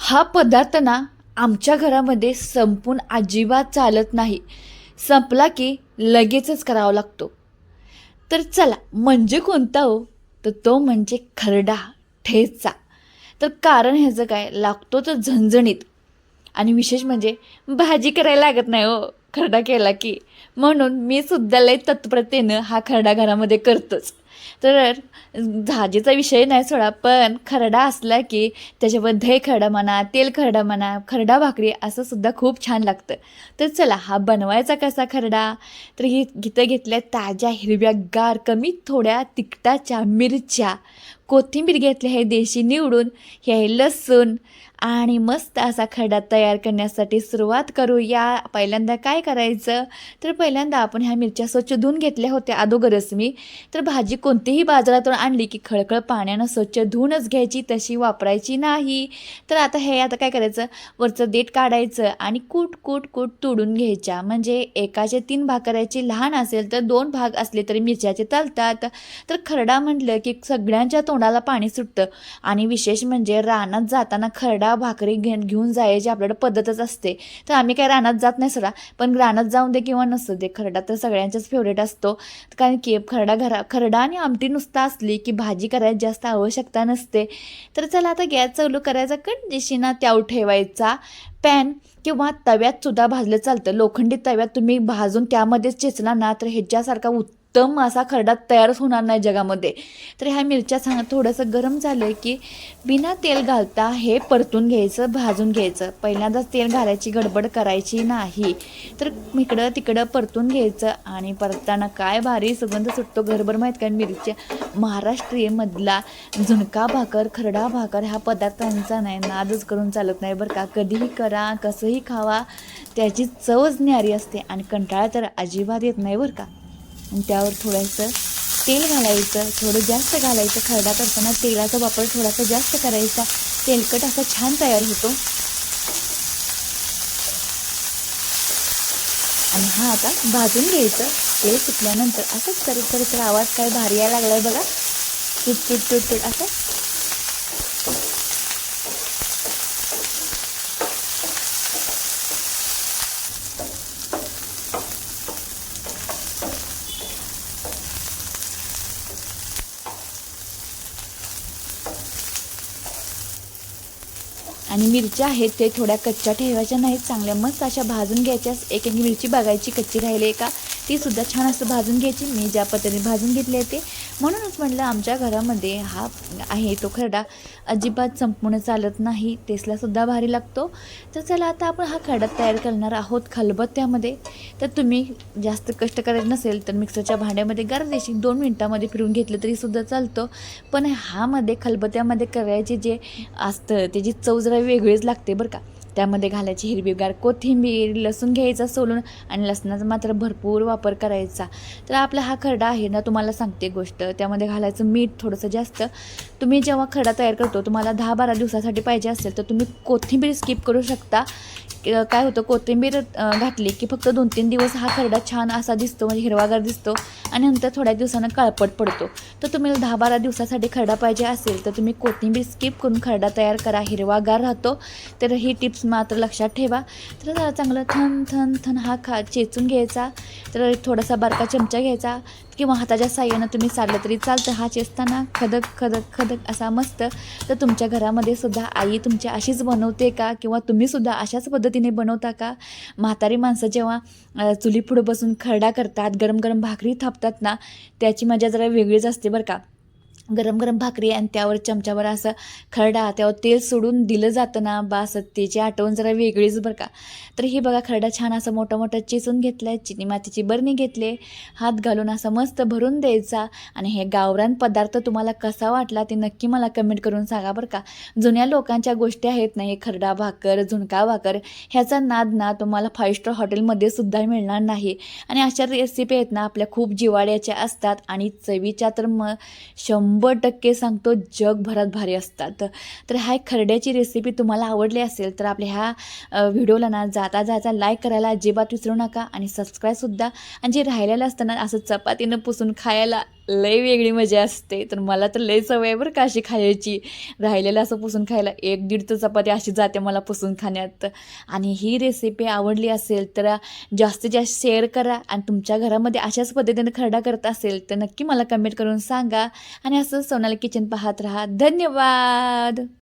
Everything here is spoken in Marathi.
हा पदार्थ ना आमच्या घरामध्ये संपून अजिबात चालत नाही. संपला की लगेचच करावा लागतो. तर चला म्हणजे कोणता हो? तर तो म्हणजे खरडा ठेचा. तर कारण ह्याचं काय? लागतो तर झणझणीत. आणि विशेष म्हणजे भाजी करायला लागत नाही हो खरडा केला की. म्हणून मी सुद्धा लय तत्परतेनं हा खरडा घरामध्ये करतोच. तर झाजेचा विषय नाही सोडा पण खरडा असला की त्याच्यावर दही खरडा म्हणा तेल खरडा म्हणा खरडा भाकरी असं सुद्धा खूप छान लागतं. तर चला हा बनवायचा कसा खरडा? तर ही गीतं घेतल्या ताज्या हिरव्या गार कमी थोड्या तिखटाच्या मिरच्या. कोथिंबीर घेतल्या हे देशी निवडून हे लसूण आणि मस्त असा खरडा तयार करण्यासाठी सुरुवात करूया. पहिल्यांदा काय करायचं? तर पहिल्यांदा आपण ह्या मिरच्या स्वच्छ धुवून घेतल्या होत्या अगोदरच मी. तर भाजी कोणतीही बाजारातून आणली की खळखळ पाण्यानं स्वच्छ धुवूनच घ्यायची तशी वापरायची नाही. तर आता हे आता काय करायचं? वरचं देठ काढायचं आणि कूट कूट कूट तोडून घ्यायच्या. म्हणजे एकाचे तीन भाग करायचे. लहान असेल तर दोन भाग असले तरी मिरच्याचे चालतात तर खरडा म्हटलं की सगळ्यांच्या तोंडाला पाणी सुटतं. आणि विशेष म्हणजे रानात जाताना खरडा भाकरी घे घेऊन जायची आपल्याला पद्धतच असते. तर आम्ही काय रानात जात नाही सरा पण रानात जाऊन दे किंवा नसू दे खरडा तर सगळ्यांच्याच फेवरेट असतो. कारण की खरडा घरा खरडा आणि आमटी नुसता असली की भाजी करायची जास्त आवश्यकता नसते. तर चला आता गॅस चालू करायचा कट त्याव ठेवायचा पॅन किंवा तव्यात सुद्धा भाजलं चालतं. लोखंडी तव्यात तुम्ही भाजून त्यामध्येच चेचला ना तर ह्याच्यासारखा उत्तम असा खरडा तयारच होणार नाही जगामध्ये. तर ह्या मिरच्या सांग थोडंसं गरम झालं की बिना तेल घालता हे परतून घ्यायचं भाजून घ्यायचं. पहिल्यांदाच तेल घालायची गडबड करायची नाही. तर इकडं तिकडं परतून घ्यायचं आणि परतताना काय भारी सुगंध सुटतो. घरभर माहीत कारण मिरच्या? महाराष्ट्रीयमधला झुणका भाकर खरडा भाकर ह्या पदार्थांचा नाही नादच करून चालत नाही बरं का. कधीही करा कसंही खावा त्याची चवच न्यारी असते आणि कंटाळा तर अजिबात येत नाही बरं का. आणि त्यावर थोडंसं तेल घालायचं थोडं जास्त घालायचं खरडा करताना तेलाचा वापर थोडासा जास्त करायचा. तेलकट असा छान तयार होतो. आणि हा आता भाजून घ्यायचं. तेल सुटल्यानंतर असंच करत करत तर आवाज काय भारी यायला लागलाय बघा. टूट टूट टूट टूट असं. आणि मिरच्या आहेत ते थोड्या कच्च्या ठेवायच्या नाहीत चांगल्या मस्त अशा भाजून घ्यायच्या एक एक मिरची बघायची कच्ची राहिली का? तीसुद्धा छान असं भाजून घ्यायची. मी ज्या पद्धतीने भाजून घेतली आहे ते. म्हणूनच म्हटलं आमच्या घरामध्ये हा आहे तो खरडा. अजिबात संपूर्ण चालत नाही. तेसलासुद्धा भारी लागतो. तर चला आता आपण हा खरडा तयार करणार आहोत खलबत्त्यामध्ये. तर तुम्ही जास्त कष्ट करायचं नसेल तर मिक्सरच्या भांड्यामध्ये गरजेशी दोन मिनटामध्ये फिरून घेतलं तरीसुद्धा चालतं. पण ह्यामध्ये खलबत्त्यामध्ये करायचे जे असतं त्याची चव जरा वेगळीच लागते बरं का. त्यामध्ये घालायची हिरवीगार कोथिंबीर लसूण घ्यायचा सोलून आणि लसणाचा मात्र भरपूर वापर करायचा. तर आपला हा खरडा आहे ना तुम्हाला सांगते गोष्ट. त्यामध्ये घालायचं मीठ थोडंसं जास्त. तुम्ही जेव्हा खरडा तयार करतो तुम्हाला दहा बारा दिवसासाठी पाहिजे असेल तर तुम्ही कोथिंबीर स्किप करू शकता. काय होतं कोथिंबीर घातली की फक्त दोन तीन दिवस हा खरडा छान असा दिसतो म्हणजे हिरवागार दिसतो आणि नंतर थोड्या दिवसानं काळपट पडतो. तर तुम्ही दहा बारा दिवसासाठी खरडा पाहिजे असेल तर तुम्ही कोथिंबीर स्किप करून खरडा तयार करा. हिरवागार राहतो. तर ही टिप्स मात्र लक्षात ठेवा. तर जरा चांगलं थन थन थन हा खा चेचून घ्यायचा. तर थोडासा बारका चमचा घ्यायचा. किंवा हाताच्या साह्यानं तुम्ही चाललं तरी चालतं. हा चेचताना खदक खदक खदक असा मस्त. तर तुमच्या घरामध्ये सुद्धा आई तुमची अशीच बनवते का? किंवा तुम्हीसुद्धा अशाच पद्धतीने बनवता का? म्हातारी माणसं जेव्हा चुली पुढं बसून खरडा करतात गरम गरम भाकरी थापतात ना त्याची मजा जरा वेगळीच असते बरं का. गरम गरम भाकरी आणि त्यावर चमच्यावर असं खरडा त्यावर तेल सोडून दिलं जातं ना बास त्याची आठवण जरा वेगळीच बरं का. तर हे बघा खरडा छान असं मोठा मोठा चेसून घेतलं आहे चिनी मातीची बरणी घेतली हात घालून असं मस्त भरून द्यायचा आणि हे गावरान पदार्थ तुम्हाला कसा वाटला ते नक्की मला कमेंट करून सांगा बरं का. जुन्या लोकांच्या गोष्टी आहेत ना हे खरडा भाकर झुणका भाकर ह्याचा नाद ना तुम्हाला फाईव्ह स्टार हॉटेलमध्ये सुद्धा मिळणार नाही. आणि अशा रेसिपी आहेत ना आपल्या खूप जिवाळ्याच्या असतात आणि चवीच्या तर मग शंभर टक्के सांगतो जगभरात भारी असतात. तर ह्या खरड्याची रेसिपी तुम्हाला आवडली असेल तर आपल्या ह्या व्हिडिओला ना जाता जाता लाईक करायला अजिबात विसरू नका आणि सबस्क्राईबसुद्धा आणि जे राहिलेलं असताना असं चपातीनं पुसून खायला लय वेगळी मजा असते. तर मला तर लय सवय आहे बरं का अशी खायची. राहिलेलं असं पुसून खायला. एक दीड तर चपाती अशी जाते मला पुसून खाण्यात. आणि ही रेसिपी आवडली असेल तर जास्तीत जास्त शेअर करा. आणि तुमच्या घरामध्ये अशाच पद्धतीने खरडा करत असेल तर नक्की मला कमेंट करून सांगा. आणि असं सोनाली किचन पाहत राहा. धन्यवाद!